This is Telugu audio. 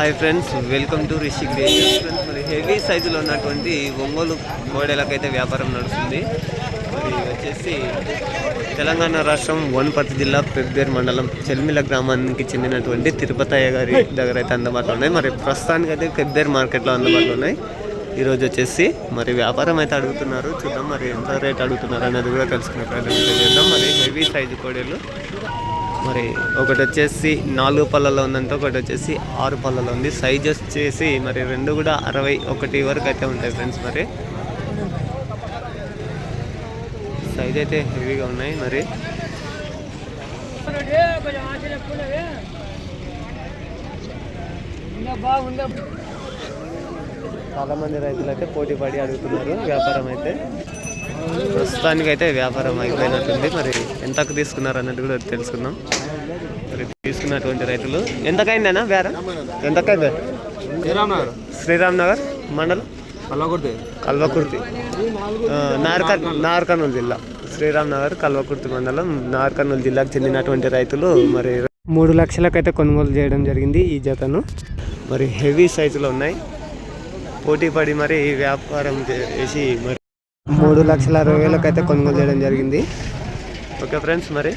Hi friends welcome to Rishi creations friends మరి హెవీ సైజులో ఉన్నటువంటి ఒంగోలు కోడెలకైతే వ్యాపారం నడుస్తుంది. మరి వచ్చేసి తెలంగాణ రాష్ట్రం వనపర్తి జిల్లా పెబ్బేరు మండలం చెల్మిల గ్రామానికి చెందినటువంటి తిరుపతయ్య గారి దగ్గర అయితే అందుబాటులో ఉన్నాయి. మరి ప్రస్తుతానికి అయితే పెబ్బేరు మార్కెట్లో అందుబాటులో ఉన్నాయి. ఈరోజు వచ్చేసి మరి వ్యాపారం అయితే అడుగుతున్నారు. చూద్దాం మరి ఎంత రేట్ అడుగుతున్నారు అనేది కూడా తెలుసుకునే ప్రయత్నం చేద్దాం. మరి హెవీ సైజు కోడేలు మరి ఒకటి వచ్చేసి నాలుగు పళ్ళలో ఉందంటే ఒకటి వచ్చేసి ఆరు పళ్ళలో ఉంది. సైజ్ వచ్చేసి మరి రెండు కూడా అరవై ఒకటి వరకు అయితే ఉంటాయి ఫ్రెండ్స్ మరి. సైజ్ అయితే హెవీగా ఉన్నాయి మరి. చాలా మంది రైతులు అయితే పోటీ పడి అడుగుతున్నారు వ్యాపారం అయితే. ప్రస్తుతానికి అయితే వ్యాపారం అయిపోయినట్టుంది. మరి ఎంతకు తీసుకున్నారు అన్నట్టు కూడా తెలుసుకుందాం. మరి తీసుకున్నటువంటి రైతులు ఎంతకైందేనా బేరం ఎంతకైంది? శ్రీరామ్నగర్. శ్రీరామ్ నగర్ మండలం? కల్వకుర్తి. ఆ, నార్కర్ నార్కర్నూలు జిల్లా. శ్రీరామ్ నగర్ కల్వకుర్తి మండలం నార్కర్నూలు జిల్లాకు చెందినటువంటి రైతులు మరి మూడు లక్షలకైతే కొనుగోలు చేయడం జరిగింది ఈ జతను. మరి హెవీ సైజులో ఉన్నాయి. పోటీ పడి మరి వ్యాపారం చేసి మరి మూడు లక్షల అరవై వేలకైతే కొనుగోలు చేయడం జరిగింది. ఓకే ఫ్రెండ్స్ మరి